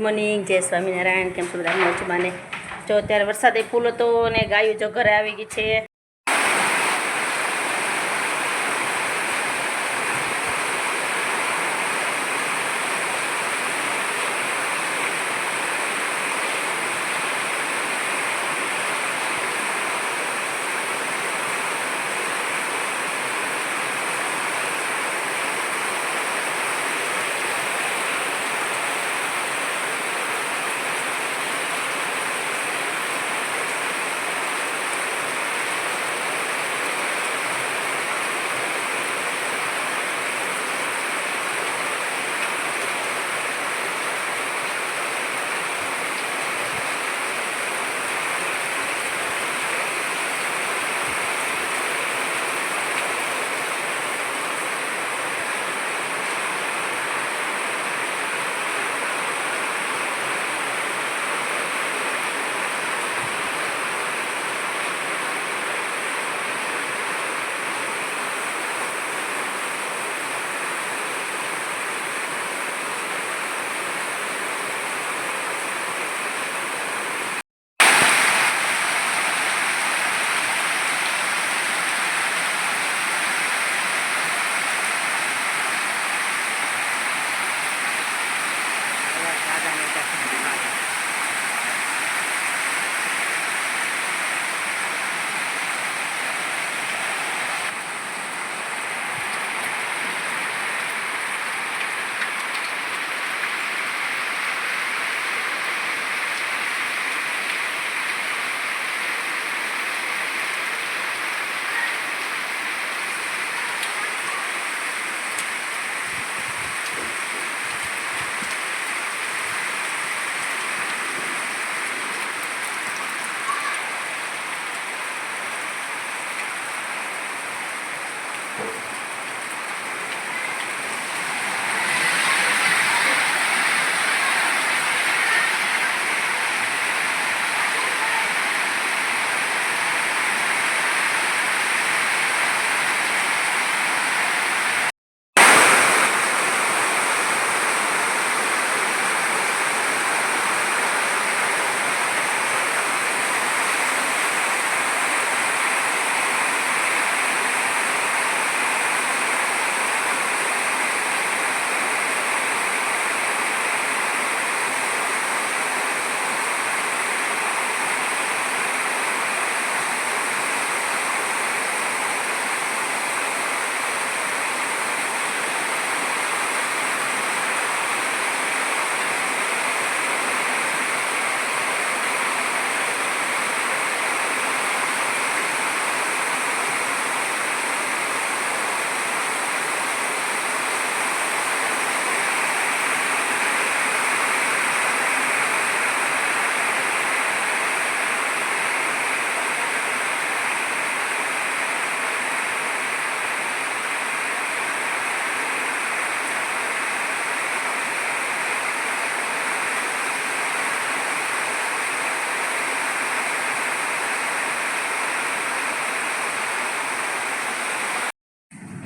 Morning જય સ્વામિનારાયણ કેમ છો બધા મોજમાં ને જો અત્યારે વરસાદે ફૂલ હતો અને ગાયો જો ઘરે આવી ગઈ છે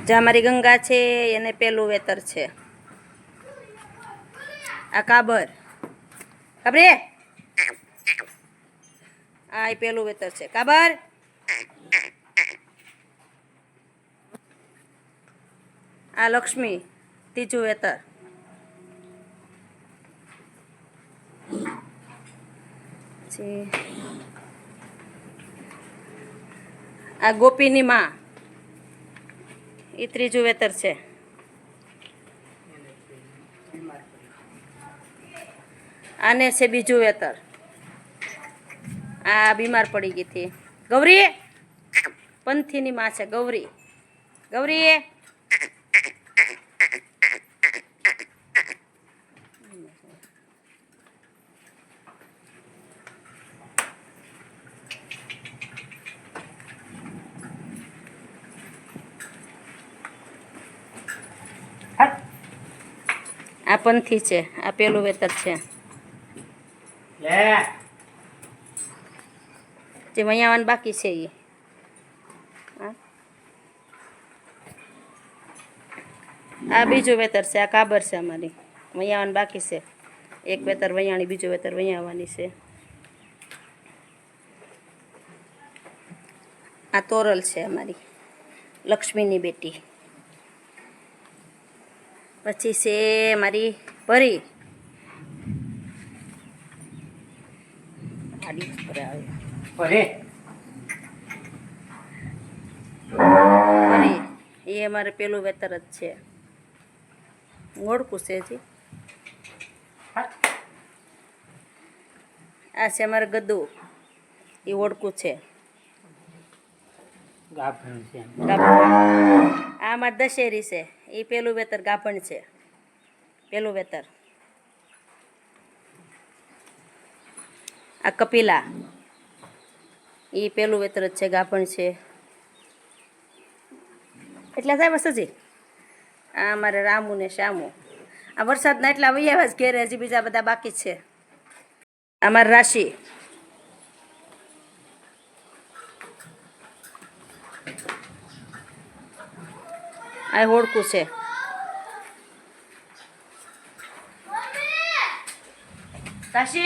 જ્યાં મારી ગંગા છે, એને પેલું વેતર છે. આ કાબર. કાબરે? આ એ પેલું વેતર છે. કાબર? આ લક્ષ્મી, ત્રીજું વેતર. આ ગોપીની માં. એ ત્રીજું વેતર છે. આને છે બીજું વેતર. આ બીમાર પડી ગઈ હતી. ગૌરી? પંથીની માં છે, ગૌરી. ગૌરી? આ પંથી છે આ પેલું વેતર છે. જે વૈયાવાન બાકી છે એ આ બીજું વેતર છે આ કાબર છે અમારી. વૈયાવાન બાકી છે. એક વેતર વૈયાણી બીજું વેતર વૈયાવાની છે. આ તોરલ છે અમારી લક્ષ્મીની બેટી. પછી છે મારી પરી. એ અમારે પેલું વેતર જ છે. ઓળખું છે હજી. આ છે અમારે ગદ્દુ એ ઓળખું છે. ગાભણ છે. એમ. ગાભણ. આ અમારે દશેરી છે. એ પેલું વેતર ગાભણ છે. પેલું વેતર. આ કપિલા. એ પેલું વેતર જ છે, ગાભણ છે. એટલા સાહેબ હજી? આ અમારે રામુ ને શ્યામુ. આ વરસાદના એટલા વૈયા જ ઘેરે, હજી બીજા બધા બાકી છે. અમારી રાશિ. આ હોડકું છે. રાશિ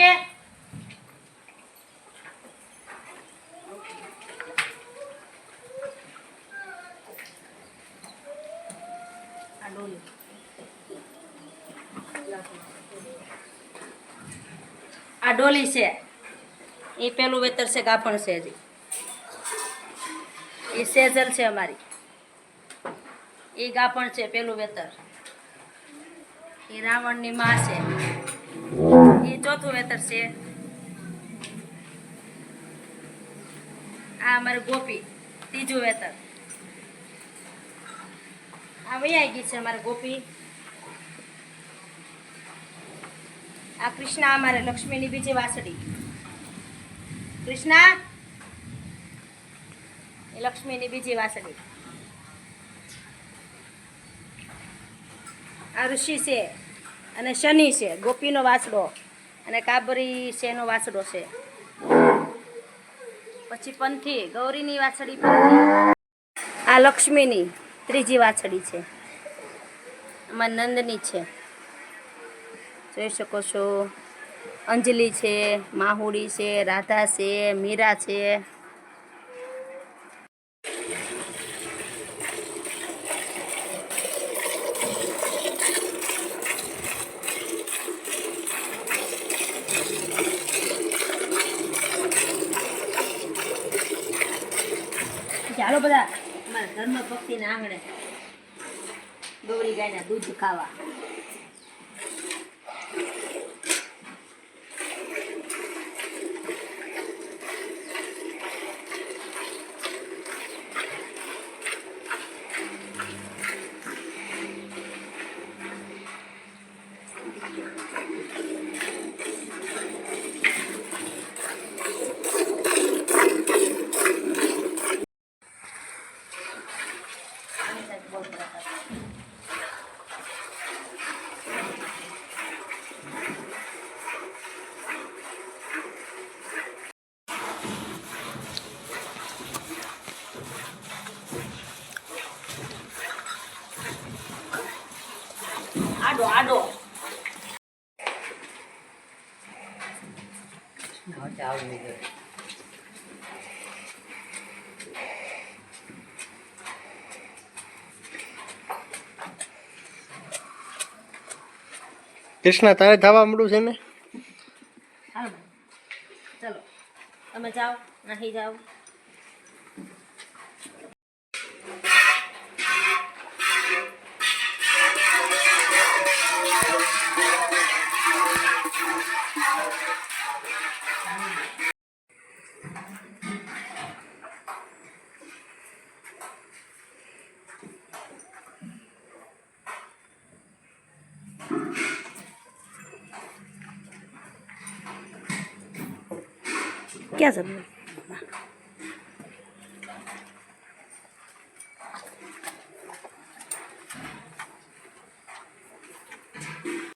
આ ડોલી છે. એ પેલું વેતર છે ગાભણ છે હજી. એ સેજલ છે અમારી. એ ગાભણ છે, પેલું વેતર. એ રાવણની માં છે. એ ચોથું વેતર છે. આ અમારી ગોપી, ત્રીજું વેતર. આ વૈયાઈ ગઈ છે અમારે ગોપી. આ કૃષ્ણા અમારે લક્ષ્મીની બીજી વાસળી. કૃષ્ણા? લક્ષ્મીની બીજી વાસળી. આ ઋષિ છે અને શનિ છે. ગોપીનો વાસડો અને કાબરી શેનો વાસડો છે. પછી પંથી, ગૌરીની વાછડી આ લક્ષ્મીની ત્રીજી વાછડી છે. આમાં નંદની છે. જોઈ શકો છો. અંજલિ છે, માહુડી છે, રાધા છે, મીરા છે ચાલો બધા. અમારા ધર્મ ભક્તિના આંગણે ગૌરી ગાયના દૂધ ખાવા. આડો આડો હા, ચાલ નહીં. કૃષ્ણ તારે થવા મળ્યું છે ને? ચલો. તમે જાઓ નાહી જાઓ. 干什么